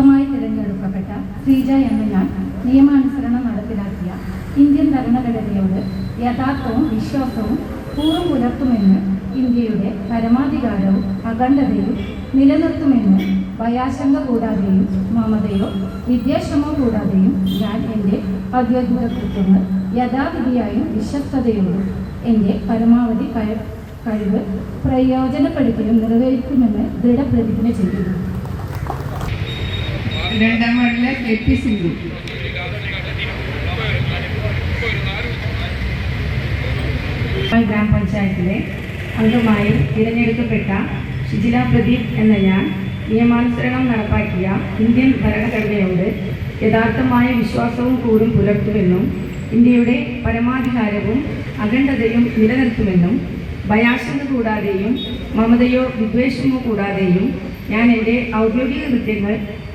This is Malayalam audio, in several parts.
അംഗമായി തിരഞ്ഞെടുക്കപ്പെട്ട ശ്രീജ എന്ന ഞാൻ നിയമാനുസരണം നടപ്പിലാക്കിയ ഇന്ത്യൻ ഭരണഘടനയോട് യഥാർത്ഥവും വിശ്വാസവും പൂർവം പുലർത്തുമെന്ന് ഇന്ത്യയുടെ പരമാധികാരവും അഖണ്ഡതയും നിലനിർത്തുമെന്ന് ഭയാശങ്ക കൂടാതെയും മമതയോ വിദ്യാശ്രമോ കൂടാതെയും ഞാൻ എന്റെ ഔദ്യോഗിക കൃത്യങ്ങൾ യഥാവിധിയായും വിശ്വസ്തയോടും എന്റെ പരമാവധി കഴി- കഴിവ് പ്രയോജനപ്പെടുത്തിയും നിറവേറ്റുമെന്ന് ദൃഢപ്രതിജ്ഞ ചെയ്യുന്നു രണ്ടാം വാർഡിലെ കെ പി സിന്ധു. ഗ്രാമപഞ്ചായത്തിലെ അംഗമായി തിരഞ്ഞെടുക്കപ്പെട്ട ഷിജില പ്രദീപ് എന്ന ഞാൻ നിയമാനുസരണം നടപ്പാക്കിയ ഇന്ത്യൻ ഭരണഘടനയോട് യഥാർത്ഥമായ വിശ്വാസവും കൂറും പുലർത്തുമെന്നും ഇന്ത്യയുടെ പരമാധികാരവും അഖണ്ഡതയും നിലനിർത്തുമെന്നും ഭയാശങ്ക കൂടാതെയും മമതയോ വിദ്വേഷമോ കൂടാതെയും ഞാൻ എന്റെ ഔദ്യോഗിക കൃത്യങ്ങൾ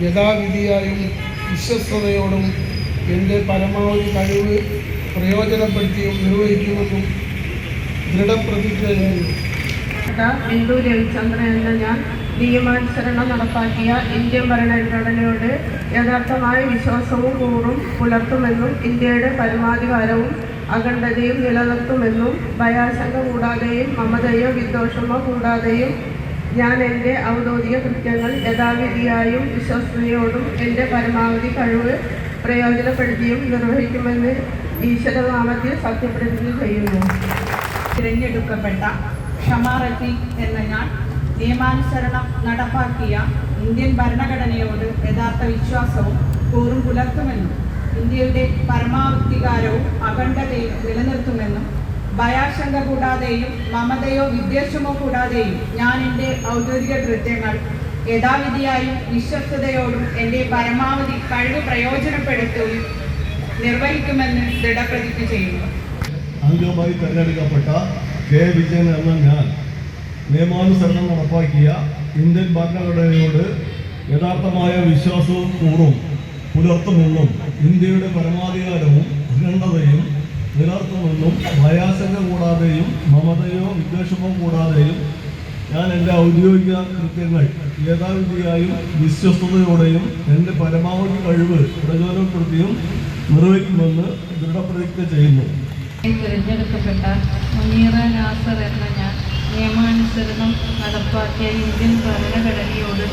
യഥാവിധിയായും വിശ്വസ്തയോടും എന്റെ പരമാവധി കഴിവ് പ്രയോജനപ്പെടുത്തിയും നിർവഹിക്കുമെന്നും ദൃഢപ്രതിജ്ഞ ചെയ്യുന്നു ബിന്ദു രവിചന്ദ്രൻ എന്ന ഞാൻ നിയമാനുസരണം നടപ്പാക്കിയ ഇന്ത്യൻ ഭരണഘടനയോട് യഥാർത്ഥമായ വിശ്വാസവും കൂറും പുലർത്തുമെന്നും ഇന്ത്യയുടെ പരമാധികാരവും അഖണ്ഡതയും നിലനിർത്തുമെന്നും ഭയാശങ്ക കൂടാതെയും മമതയോ വിദ്വേഷമോ കൂടാതെയും ഞാൻ എന്റെ ഔദ്യോഗിക കൃത്യങ്ങൾ യഥാവിധിയായും വിശ്വസ്തയോടും എന്റെ പരമാവധി കഴിവ് പ്രയോജനപ്പെടുത്തിയും നിർവഹിക്കുമെന്ന് ഈശ്വരനാമത്തിൽ സത്യപ്രതിജ്ഞ ചെയ്യുന്നു. തിരഞ്ഞെടുക്കപ്പെട്ട ക്ഷമാറത്തി എന്ന ഞാൻ നിയമാനുസരണം നടപ്പാക്കിയ ഇന്ത്യൻ ഭരണഘടനയോട് യഥാർത്ഥ വിശ്വാസവും കൂറും പുലർത്തുമെന്നും ഇന്ത്യയുടെ പരമാധികാരവും അഖണ്ഡതയും നിലനിർത്തുമെന്നും ഭയാശങ്ക കൂടാതെയും മമതയോ വിദ്വേഷമോ കൂടാതെയും ഞാൻ എന്റെ ഔദ്യോഗിക കൃത്യങ്ങൾ യഥാവിധിയായും വിശ്വസ്തയോടും എന്റെ പരമാവധി കഴിവ് പ്രയോജനപ്പെടുത്തുകയും നിർവഹിക്കുമെന്ന് ദൃഢപ്രതിജ്ഞ ചെയ്യുന്നു. അംഗമായി തെരഞ്ഞെടുക്കപ്പെട്ട കെ. വിജയൻ എന്ന ഞാൻ നിയമാനുസരണം നടപ്പാക്കിയ ഇന്ത്യൻ ഭരണഘടനയോട് യഥാർത്ഥമായ വിശ്വാസവും കൂറും പുലർത്തുമെന്നും ഇന്ത്യയുടെ പരമാധികാരവും അഖണ്ഡതയും നിലനിർത്തുമെന്നും ഭയാശങ്ക കൂടാതെയും മമതയോ വിദ്വേഷമോ കൂടാതെയും ഞാൻ എന്റെ ഔദ്യോഗിക കൃത്യങ്ങൾ യഥാവിധിയായും വിശ്വസ്തയോടെയും എന്റെ പരമാവധി കഴിവ് പ്രചോദനപ്പെടുത്തിയും നിർവഹിക്കുമെന്ന് ദൃഢപ്രതിജ്ഞ ചെയ്യുന്നു. തിരഞ്ഞെടുക്കപ്പെട്ട മുനീറ നാസർ എന്ന ഞാൻ നിയമാനുസരണം നടപ്പാക്കിയ ഇന്ത്യൻ ഭരണഘടനയോട്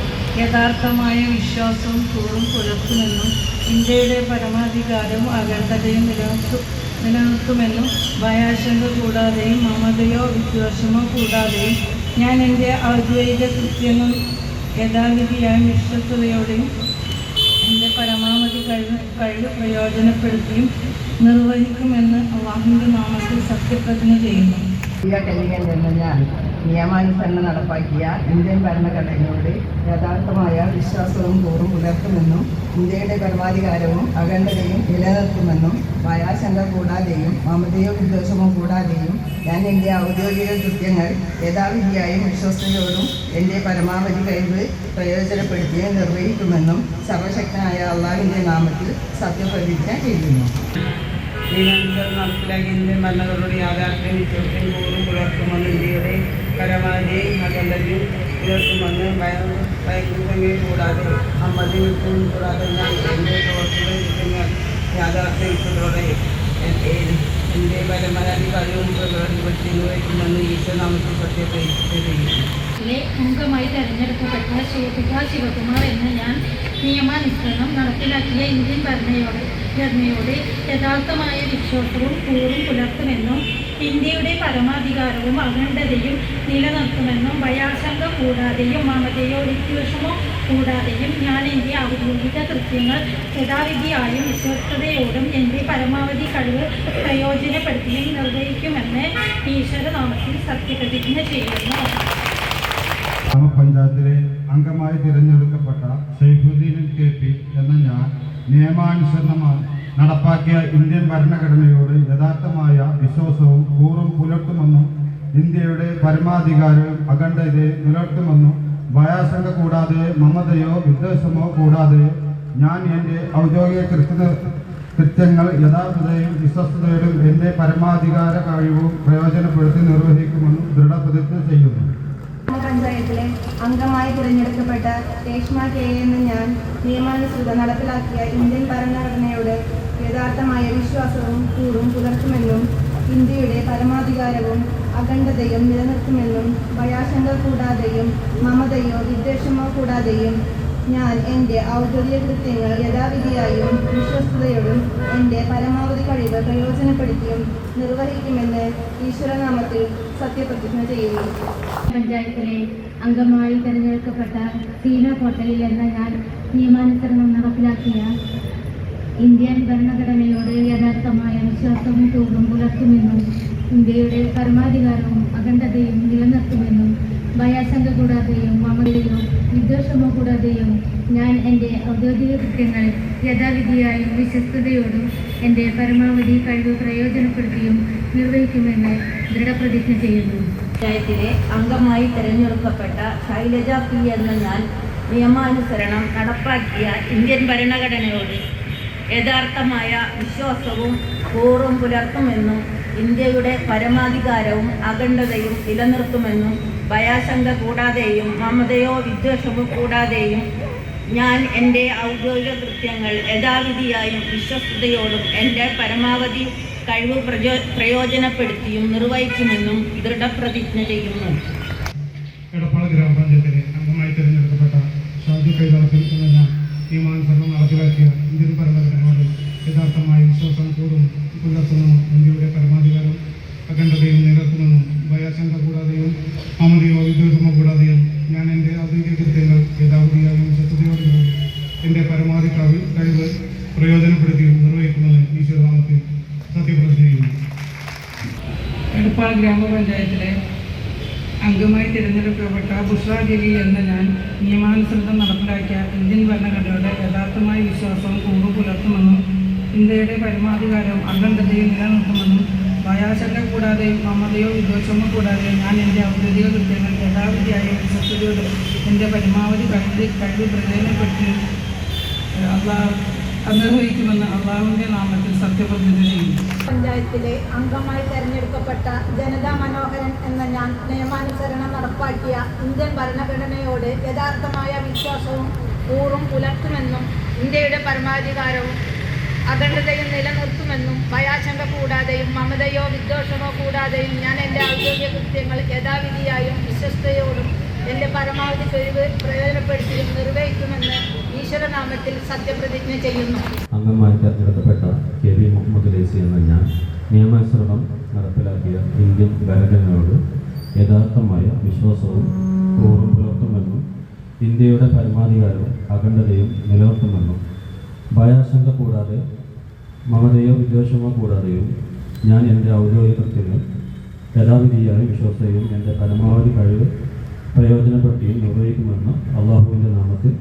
യഥാർത്ഥമായ വിശ്വാസവും കൂറും പുലർത്തുമെന്നും ഇന്ത്യയുടെ പരമാധികാരവും അഖണ്ഡതയും നിലനിർത്തു. നിലനിർത്തുമെന്നും ഭയാശങ്ക കൂടാതെയും മമതയോ വിദ്വേഷമോ കൂടാതെയും ഞാൻ എന്റെ ഔദ്യോഗിക കൃത്യങ്ങൾ യഥാവിധിയായും വിശ്വസ്തയോടെയും എന്റെ പരമാവധി കഴിവ് കഴിവ് പ്രയോജനപ്പെടുത്തിയും നിർവഹിക്കുമെന്ന് അള്ളാഹുവിന്റെ നാമത്തിൽ സത്യപ്രതിജ്ഞ ചെയ്യുന്നു. നിയമാനുസരണം നടപ്പാക്കിയ ഇന്ത്യൻ ഭരണഘടനയോട് യഥാർത്ഥമായ വിശ്വാസവും കൂറും പുലർത്തുമെന്നും ഇന്ത്യയുടെ പരമാധികാരവും അഖണ്ഡതയും നിലനിർത്തുമെന്നും ഭയാശങ്ക കൂടാതെയും മമതയോ വിദ്വേഷമോ കൂടാതെയും ഞാൻ എന്റെ ഔദ്യോഗിക കൃത്യങ്ങൾ യഥാവിധിയായും വിശ്വസ്തയോടും എന്റെ പരമാവധി കഴിവ് പ്രയോജനപ്പെടുത്തിയും നിർവഹിക്കുമെന്നും സർവശക്തനായ അള്ളാഹുവിന്റെ നാമത്തിൽ സത്യപ്രതിജ്ഞ ചെയ്യുന്നു. നടപ്പിലാക്കിയ ഇന്ത്യൻ ഭരണകളുടെ യാഥാർത്ഥ്യം വിശ്വസം കൂടുതൽ പുലർത്തുമെന്ന് ഇന്ത്യയുടെ പരമാവധിയും അഖണ്ഡതയും പുലർത്തുമെന്ന് ഭയങ്കര കൂടാതെ അമ്മതി വിട്ടും കൂടാതെ ഞാൻ എന്റെ പ്രവർത്തന യാഥാർത്ഥ്യ വിശ്വത്തോടെ എന്റെ പരമാവധി കഴിവും പ്രകടനപ്പെടുത്തി നിർവഹിക്കുമെന്ന് നമുക്ക് ചെയ്യുന്നു ിലെ അംഗമായി തെരഞ്ഞെടുക്കപ്പെട്ട ശോഭിക ശിവകുമാർ എന്ന ഞാൻ നിയമാനുസരണം നടപ്പിലാക്കിയ ഇന്ത്യൻ ഭരണയോട് ഘടനയോട് യഥാർത്ഥമായ വിശ്വാസവും കൂറും പുലർത്തുമെന്നും ഇന്ത്യയുടെ പരമാധികാരവും അഖണ്ഡതയും നിലനിർത്തുമെന്നും ഭയാശങ്ക കൂടാതെയും മമതയോ വിദ്വേഷമോ കൂടാതെയും ഞാൻ എന്റെ ഔദ്യോഗിക കൃത്യങ്ങൾ യഥാവിധിയായും വിശ്വസ്തയോടും എന്റെ പരമാവധി കഴിവ് പ്രയോജനപ്പെടുത്തിയും നിർവഹിക്കുമെന്ന് ഈശ്വരനാമത്തിൽ സത്യപ്രതിജ്ഞ ചെയ്യുന്നു. ഗ്രാമപഞ്ചായത്തിലെ അംഗമായി തിരഞ്ഞെടുക്കപ്പെട്ട സൈഫുദ്ദീൻ കെ പി എന്ന ഞാൻ നിയമാനുസരണം നടപ്പാക്കിയ ഇന്ത്യൻ ഭരണഘടനയോട് യഥാർത്ഥമായ വിശ്വാസവും കൂറും പുലർത്തുമെന്നും ഇന്ത്യയുടെ പരമാധികാരവും അഖണ്ഡതയെ നിലനിർത്തുമെന്നും ഭയാശങ്ക കൂടാതെ മമതയോ വിദ്വേഷമോ കൂടാതെ ഞാൻ എന്റെ ഔദ്യോഗിക കൃത്യ കൃത്യങ്ങൾ യഥാർത്ഥതയും വിശ്വസ്തയോടും എന്റെ പരമാധികാര കഴിവും പ്രയോജനപ്പെടുത്തി നിർവഹിക്കുമെന്നും ദൃഢപ്രതിജ്ഞ ചെയ്യുന്നു. ഗ്രാമപഞ്ചായത്തിലെ അംഗമായി തിരഞ്ഞെടുക്കപ്പെട്ട രേഷ്മ കെ എന്ന് ഞാൻ നിയമാനുസൃത നടപ്പിലാക്കിയ ഇന്ത്യൻ ഭരണഘടനയോട് യഥാർത്ഥമായ വിശ്വാസവും കൂറും പുലർത്തുമെന്നും ഇന്ത്യയുടെ പരമാധികാരവും അഖണ്ഡതയും നിലനിർത്തുമെന്നും ഭയാശങ്ക കൂടാതെയും മമതയോ വിദ്വേഷമോ കൂടാതെയും ഞാൻ എന്റെ ഔദ്യോഗിക കൃത്യങ്ങൾ യഥാവിധിയായും വിശ്വസ്തയോടും എന്റെ പരമാവധി കഴിവ് പ്രയോജനപ്പെടുത്തിയും നിർവഹിക്കുമെന്ന് ഈശ്വരനാമത്തിൽ സത്യപ്രതിജ്ഞ ചെയ്യുന്നു. പഞ്ചായത്തിലെ അംഗമായി തിരഞ്ഞെടുക്കപ്പെട്ട സീന കോട്ടയിൽ എന്ന ഞാൻ നിയമാനുസരണം നടപ്പിലാക്കിയ ഇന്ത്യൻ ഭരണഘടനയോട് യഥാർത്ഥമായ വിശ്വാസവും തൂക്കും പുലർത്തുമെന്നും ഇന്ത്യയുടെ പരമാധികാരവും അഖണ്ഡതയും നിലനിർത്തുമെന്നും ഭയാശങ്ക കൂടാതെയും മമതയോ വിദ്വേഷമോ കൂടാതെയും ഞാൻ എന്റെ ഔദ്യോഗിക കൃത്യങ്ങൾ യഥാവിധിയായും വിശ്വസ്തയോടും എന്റെ പരമാവധി കഴിവ് പ്രയോജനപ്പെടുത്തിയും നിർവഹിക്കുമെന്ന് ദൃഢപ്രതിജ്ഞ ചെയ്യുന്നു. പഞ്ചായത്തിലെ അംഗമായി തിരഞ്ഞെടുക്കപ്പെട്ട ശൈലജ പി എന്ന ഞാൻ നിയമാനുസരണം നടപ്പാക്കിയ ഇന്ത്യൻ ഭരണഘടനയോട് യഥാർത്ഥമായ വിശ്വാസവും പൂർവം പുലർത്തുമെന്നും ഇന്ത്യയുടെ പരമാധികാരവും അഖണ്ഡതയും നിലനിർത്തുമെന്നും ഭയാശങ്ക കൂടാതെയും മമതയോ വിദ്വേഷമോ കൂടാതെയും ഞാൻ എന്റെ ഔദ്യോഗിക കൃത്യങ്ങൾ യഥാവിധിയായും വിശ്വസ്തയോടും എന്റെ പരമാവധി കഴിവ് പ്രചോ പ്രയോജനപ്പെടുത്തിയും നിർവഹിക്കുമെന്നും ദൃഢപ്രതിജ്ഞ ചെയ്യുന്നു. എടപ്പാൾ ഗ്രാമപഞ്ചായത്തിലെ അംഗമായി തിരഞ്ഞെടുക്കപ്പെട്ട ഷാജു ഞാൻ നിയമാനുസരണം നടപ്പിലാക്കിയ ഇന്ത്യൻ ഭരണഘടനയോട് യഥാർത്ഥമായ വിശ്വാസം കൂടും പുലർത്തുമെന്നും ഇന്ത്യയുടെ പരമാധികാരം അഖണ്ഡതയും നിലനിർത്തുമെന്നും ഭയാശങ്ക കൂടാതെയും അമതിയോ വിദ്വേഷമോ കൂടാതെയും ഞാൻ എന്റെ ആധുനിക കൃത്യങ്ങൾ യഥാവിധിയായും വിശ്വസതയോടും എന്റെ പരമാവധി കഴിവ് കഴിവ് പ്രയോജനപ്പെടുത്തിയും നിർവഹിക്കുന്നത് ഈശ്വരനാമത്തിൽ സത്യപ്രതിജ്ഞ ചെയ്യുന്നു. എടപ്പാൾ ഗ്രാമപഞ്ചായത്തിലെ അംഗമായി തിരഞ്ഞെടുക്കപ്പെട്ട ബുഷ്ര ജലീൽ എന്ന ഞാൻ നിയമാനുസൃതം നടപ്പിലാക്കിയ ഇന്ത്യൻ ഭരണഘടനയുടെ യഥാർത്ഥമായ വിശ്വാസം കൂറു പുലർത്തുമെന്നും ഇന്ത്യയുടെ പരമാധികാരം അഖണ്ഡതയും നിലനിർത്തുമെന്നും ഭയാശങ്ക കൂടാതെ മമതയോ വിദ്വേഷമോ കൂടാതെ ഞാൻ എന്റെ ഔദ്യോഗിക കൃത്യങ്ങൾ യഥാവിധിയായി വിശ്വസിച്ചതോടെ എന്റെ പരമാവധി കഴിവ് കഴിവ് പ്രയോജനപ്പെടുത്തി അള്ളാഹ് നിർവഹിക്കുമെന്ന് അള്ളാഹുവിന്റെ നാമത്തിൽ സത്യപ്രതിജ്ഞ ചെയ്യുന്നു. പഞ്ചായത്തിലെ അംഗമായി തെരഞ്ഞെടുക്കപ്പെട്ട ജനതാ മനോഹരൻ എന്ന ഞാൻ നിയമാനുസരണം നടപ്പാക്കിയ ഇന്ത്യൻ ഭരണഘടനയോട് യഥാർത്ഥമായ വിശ്വാസവും കൂറും പുലർത്തുമെന്നും ഇന്ത്യയുടെ പരമാധികാരവും അഖണ്ഡതയും നിലനിർത്തുമെന്നും ഭയാശങ്ക കൂടാതെയും മമതയോ വിദ്വേഷമോ കൂടാതെയും ഞാൻ എന്റെ ഔദ്യോഗിക കൃത്യങ്ങൾ യഥാവിധിയായും വിശ്വസ്തയോടും എന്റെ പരമാവധി കഴിവ് പ്രയോജനപ്പെടുത്തിയും നിർവഹിക്കുമെന്ന് ഈശ്വരനാമത്തിൽ സത്യപ്രതിജ്ഞ ചെയ്യുന്നു. അംഗമായി തെരഞ്ഞെടുക്കപ്പെട്ട കെ വി മുഹമ്മദ് ലേസി എന്ന ഞാൻ നിയമശ്രമം നടപ്പിലാക്കിയ ഇന്ത്യൻ ഭരണങ്ങളോട് യഥാർത്ഥമായ വിശ്വാസവും കൂറും പുലർത്തുമെന്നും ഇന്ത്യയുടെ പരമാധികാരവും അഖണ്ഡതയും നിലനിർത്തുമെന്നും ഭയാശങ്ക കൂടാതെ മമതയോ വിദ്വേഷമോ കൂടാതെയും ഞാൻ എന്റെ ഔദ്യോഗിക കൃത്യങ്ങൾ യഥാവിധിയായും വിശ്വസതയും എന്റെ പരമാവധി കഴിവ് പ്രയോജനപ്പെടുത്തിയും നിർവഹിക്കുമെന്ന് അള്ളാഹുവിന്റെ നാമത്തിൽ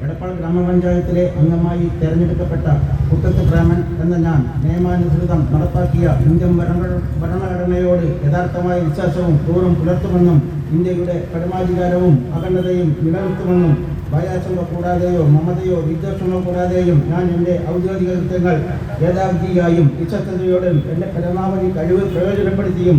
എടപ്പാൾ ഗ്രാമപഞ്ചായത്തിലെ അംഗമായി തെരഞ്ഞെടുക്കപ്പെട്ട കുട്ടത്ത് ബ്രാഹ്മൺ എന്ന ഞാൻ നിയമാനുസൃതം നടപ്പാക്കിയ ഇന്ത്യൻ ഭരണ- ഭരണഘടനയോട് യഥാർത്ഥമായ വിശ്വാസവും തോറും പുലർത്തുമെന്നും ഇന്ത്യയുടെ പരമാധികാരവും അഖണ്ഡതയും നിലനിർത്തുമെന്നും ഭയാശങ്ക കൂടാതെയോ മമതയോ വിദ്വേഷമോ കൂടാതെയും ഞാൻ എന്റെ ഔദ്യോഗിക കൃത്യങ്ങൾ യഥാവിധിയായും വിശ്വസ്തയോടും എന്റെ പരമാവധി കഴിവ് പ്രയോജനപ്പെടുത്തിയും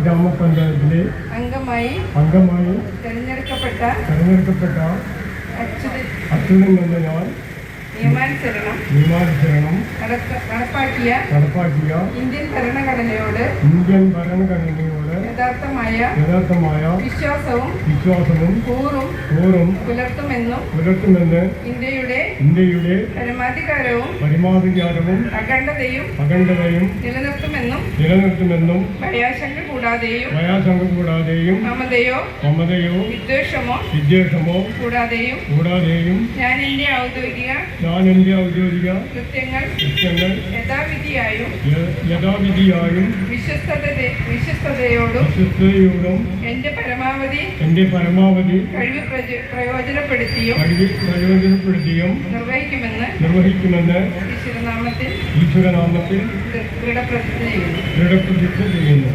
ഗ്രാമപഞ്ചായത്തിലെ അംഗമായി അംഗമായി തെരഞ്ഞെടുക്കപ്പെട്ട തെരഞ്ഞെടുക്കപ്പെട്ട അച്യുതൻ എന്ന ഞാൻ നിയമാനുസരണം നിയമാനുസരണം നടപ്പാക്കിയ നടപ്പാക്കിയ ഇന്ത്യൻ ഭരണഘടനയോട് ഇന്ത്യൻ ഭരണഘടനയോട് യഥാർത്ഥമായ യഥാർത്ഥമായ വിശ്വാസവും വിശ്വാസവും കൂറും കൂറും പുലർത്തുമെന്നും പുലർത്തുമെന്ന് ഇന്ത്യയുടെ ഇന്ത്യയുടെ പരമാധികാരവും പരമാധികാരവും അഖണ്ഡതയും അഖണ്ഡതയും നിലനിർത്തുമെന്നും നിലനിർത്തുമെന്നും ഭയാശങ്ക കൂടാതെയും ഭയാശങ്ക കൂടാതെയും മമതയോ മമതയോ വിദ്വേഷമോ വിദ്വേഷമോ കൂടാതെയും കൂടാതെയും ഞാൻ എന്റെ ഔദ്യോഗിക ഞാൻ എന്റെ ഔദ്യോഗിക കൃത്യങ്ങൾ കൃത്യങ്ങൾ യഥാവിധിയായും യഥാവിധിയായും വിശ്വസ്തത വിശ്വസ്തയോടും വിശ്വസ്തയോടും എന്റെ പരമാവധി എന്റെ പരമാവധി കഴിവ് പ്രജ- പ്രയോജനപ്പെടുത്തിയും കഴിവ് പ്രയോജനപ്പെടുത്തിയും നിർവഹിക്കുമെന്ന് നിർവഹിക്കുമെന്ന് ഈശ്വരനാമത്തിൽ ഈശ്വരനാമത്തിൽ ദൃഢപ്രതിജ്ഞ ചെയ്യുന്നു. ദൃഢപ്രതിജ്ഞ ചെയ്യുന്നു.